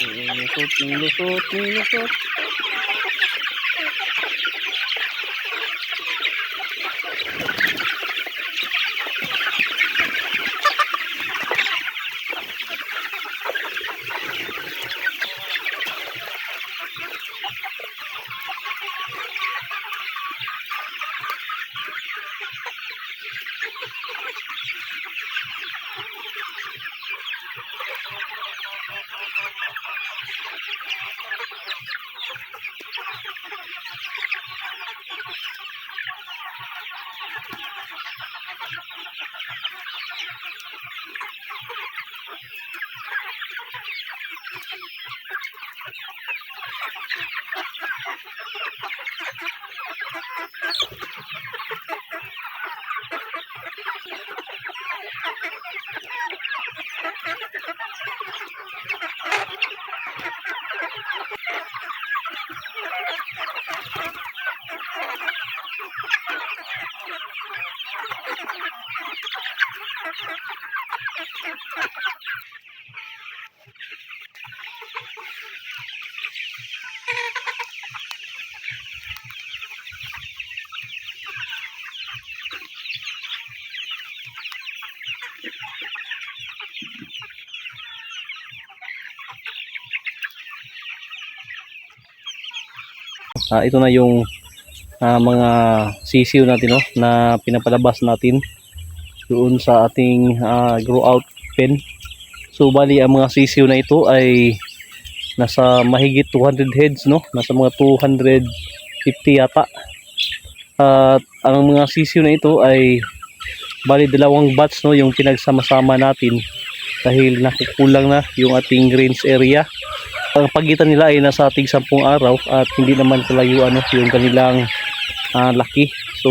Nilusot, nilusot, you Ah, ito na yung ah, mga sisiw natin no, na pinapalabas natin doon sa ating ah, grow out pen. So bali ang mga sisiw na ito ay nasa mahigit 200 heads no, nasa mga 250 yata. At ang mga sisiw na ito ay bali dalawang batch no yung pinagsama-sama natin dahil nakukulang na yung ating range area ang pagitan nila ay nasa ating 10 araw at hindi naman kalayo ano yung kanilang ah, laki. So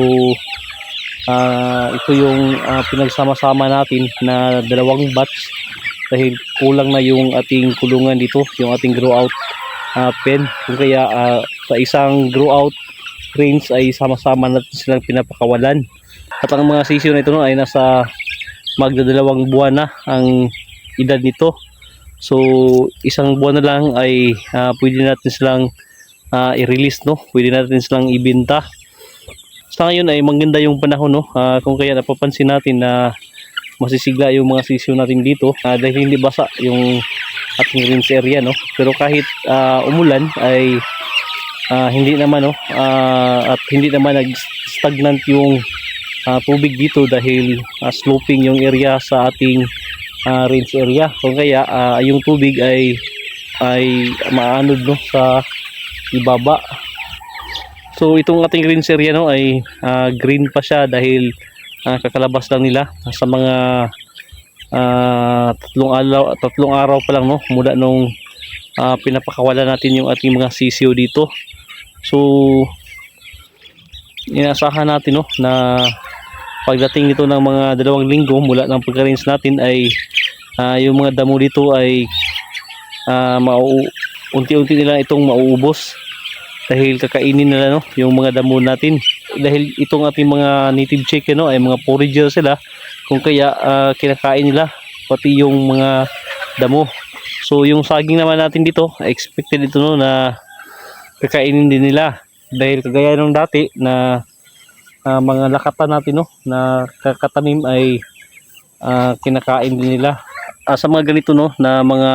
ah, ito yung ah, pinagsama-sama natin na dalawang batch dahil kulang na yung ating kulungan dito yung ating grow out ah, pen. Kung kaya ah, sa isang grow out range ay sama-sama natin silang pinapakawalan. At ang mga sisiyo na ito no, ay nasa magdadalawang buwan na ang edad nito So, isang buwan na lang ay ah, pwede natin silang ah, i-release, no? Pwede natin silang ibenta. Sa ngayon ay maganda yung panahon, no? Ah, kung kaya napapansin natin na masisigla yung mga sisiyo natin dito ah, dahil hindi basa yung ating rinse area, no? Pero kahit ah, umulan ay ah, hindi naman, no? Ah, at hindi naman nag-stagnant yung ah, tubig dito dahil ah, sloping yung area sa ating uh, rinse area. Kung kaya ah, yung tubig ay ay maanod no sa ibaba. So itong ating rinse area no ay ah, green pa siya dahil ah, kakalabas lang nila sa mga ah, tatlong araw tatlong araw pa lang no mula nung ah, pinapakawalan natin yung ating mga sisiyo dito. So inasahan natin no na pagdating nito ng mga dalawang linggo mula ng pagka-rinse natin ay ah, yung mga damo dito ay mau unti-unti nila itong mauubos. Dahil kakainin nila no yung mga damo natin. Dahil itong ating mga native chicken no ay mga forager sila. Kung kaya ah, kinakain nila pati yung mga damo. So yung saging naman natin dito expected ito no na kakainin din nila. Dahil kagaya nung dati na ah, mga lakatan natin no na kakatanim ay ah, kinakain din nila. Ah, sa mga ganito no na mga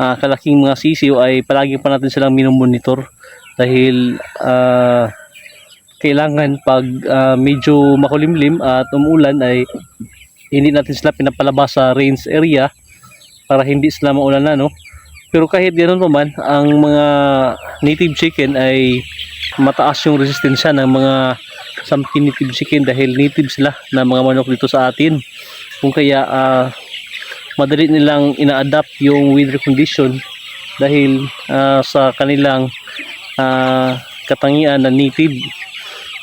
ah, kalaking mga sisiw ay palagi pa natin silang minomonitor dahil ah, kailangan pag ah, medyo makulimlim at umulan ay hindi natin sila pinapalabas sa range area para hindi sila maulan na no. Pero kahit ganoon pa man ang mga native chicken ay mataas yung resistensya ng mga something native chicken dahil native sila na mga manok dito sa atin kung kaya ah, madali nilang ina-adapt yung weather condition dahil ah, sa kanilang ah, katangian na native.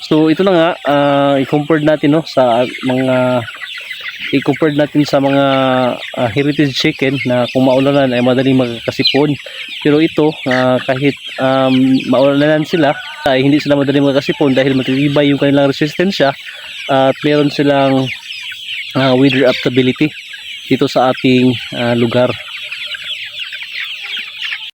So ito na nga ah, i-compare natin no sa mga i-compare natin sa mga ah, heritage chicken na kung maulanan ay madaling magkasipon. Pero ito ah, kahit um, maulanan sila ay hindi sila madaling magkasipon dahil matitibay yung kanilang resistensya at meron silang ah, weather adaptability. dito sa ating ah, lugar